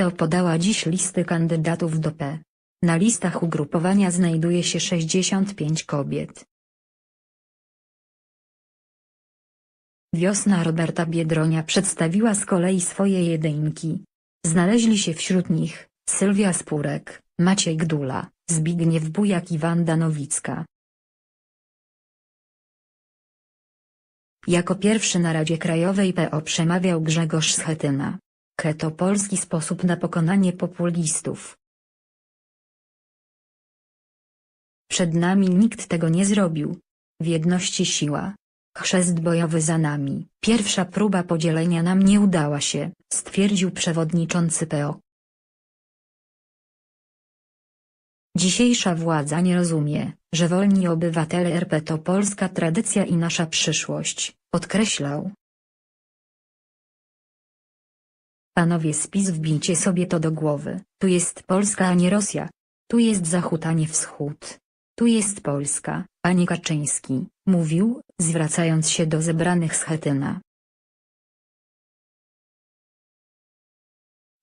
PO podała dziś listy kandydatów do P. Na listach ugrupowania znajduje się 65 kobiet. Wiosna Roberta Biedronia przedstawiła z kolei swoje jedynki. Znaleźli się wśród nich Sylwia Spurek, Maciej Gdula, Zbigniew Bujak i Wanda Nowicka. Jako pierwszy na Radzie Krajowej PO przemawiał Grzegorz Schetyna. To polski sposób na pokonanie populistów. Przed nami nikt tego nie zrobił. W jedności siła. Chrzest bojowy za nami. Pierwsza próba podzielenia nam nie udała się, stwierdził przewodniczący PO. Dzisiejsza władza nie rozumie, że wolni obywatele RP to polska tradycja i nasza przyszłość, podkreślał. Panowie z PiS wbijcie sobie to do głowy, tu jest Polska a nie Rosja. Tu jest Zachód a nie Wschód. Tu jest Polska, a nie Kaczyński, mówił, zwracając się do zebranych z Chetyna.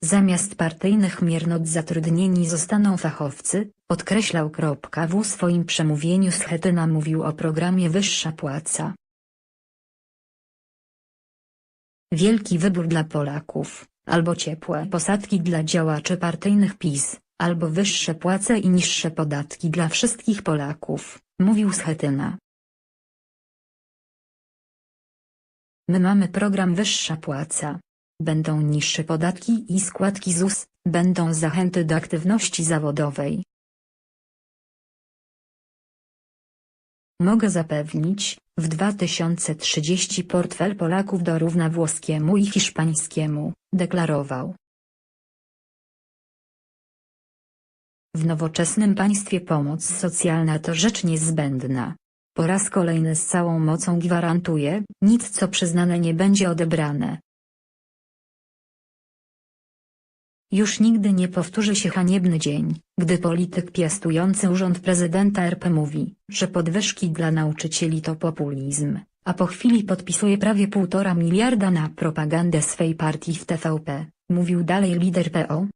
Zamiast partyjnych miernot zatrudnieni zostaną fachowcy, podkreślał. W swoim przemówieniu Schetyna mówił o programie Wyższa Płaca. Wielki wybór dla Polaków, albo ciepłe posadki dla działaczy partyjnych PiS, albo wyższe płace i niższe podatki dla wszystkich Polaków, mówił Schetyna. My mamy program Wyższa Płaca. Będą niższe podatki i składki ZUS, będą zachęty do aktywności zawodowej. Mogę zapewnić, w 2030 portfel Polaków dorówna włoskiemu i hiszpańskiemu, deklarował. W nowoczesnym państwie pomoc socjalna to rzecz niezbędna. Po raz kolejny z całą mocą gwarantuję, nic co przyznane nie będzie odebrane. Już nigdy nie powtórzy się haniebny dzień, gdy polityk piastujący urząd prezydenta RP mówi, że podwyżki dla nauczycieli to populizm, a po chwili podpisuje prawie półtora miliarda na propagandę swej partii w TVP, mówił dalej lider PO.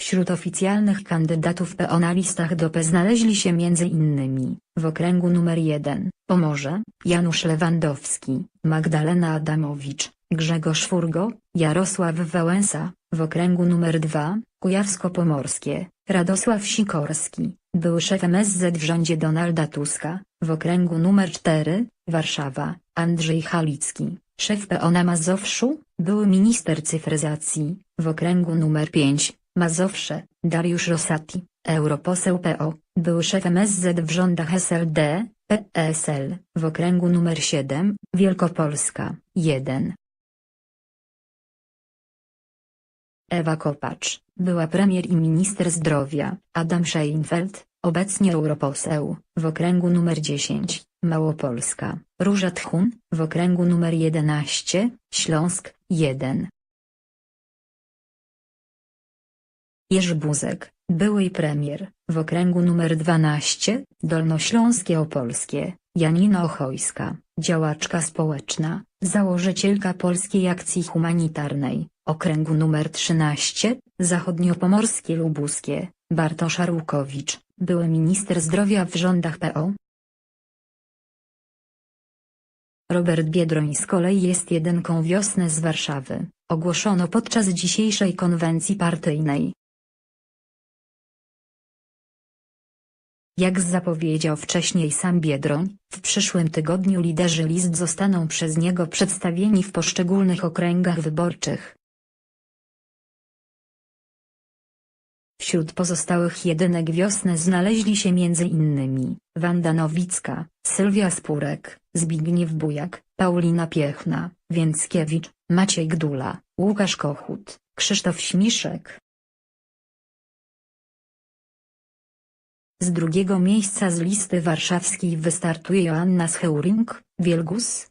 Wśród oficjalnych kandydatów PO na listach do P znaleźli się m.in. w okręgu numer 1, Pomorze, Janusz Lewandowski, Magdalena Adamowicz, Grzegorz Furgo, Jarosław Wałęsa, w okręgu numer 2, Kujawsko-Pomorskie, Radosław Sikorski, był szef MSZ w rządzie Donalda Tuska, w okręgu numer 4, Warszawa, Andrzej Halicki, szef PO na Mazowszu, były minister cyfryzacji, w okręgu numer 5, Mazowsze, Dariusz Rosati, europoseł PO, był szef MSZ w rządach SLD, PSL, w okręgu numer 7, Wielkopolska, 1, Ewa Kopacz, była premier i minister zdrowia, Adam Scheinfeld, obecnie europoseł, w okręgu numer 10, Małopolska, Róża Tchun, w okręgu numer 11, Śląsk, 1. Jerzy Buzek, były premier, w okręgu numer 12, Dolnośląskie Opolskie, Janina Ochojska, działaczka społeczna, założycielka Polskiej Akcji Humanitarnej, okręgu numer 13, zachodniopomorskie lubuskie, Bartosz Arłukowicz, były minister zdrowia w rządach PO. Robert Biedroń z kolei jest jedynką wiosny z Warszawy, ogłoszono podczas dzisiejszej konwencji partyjnej. Jak zapowiedział wcześniej sam Biedroń, w przyszłym tygodniu liderzy list zostaną przez niego przedstawieni w poszczególnych okręgach wyborczych. Wśród pozostałych jedynek wiosny znaleźli się m.in. Wanda Nowicka, Sylwia Spurek, Zbigniew Bujak, Paulina Piechna, Więckiewicz, Maciej Gdula, Łukasz Kochut, Krzysztof Śmiszek. Z drugiego miejsca z listy warszawskiej wystartuje Joanna Scheuring, Wielgus,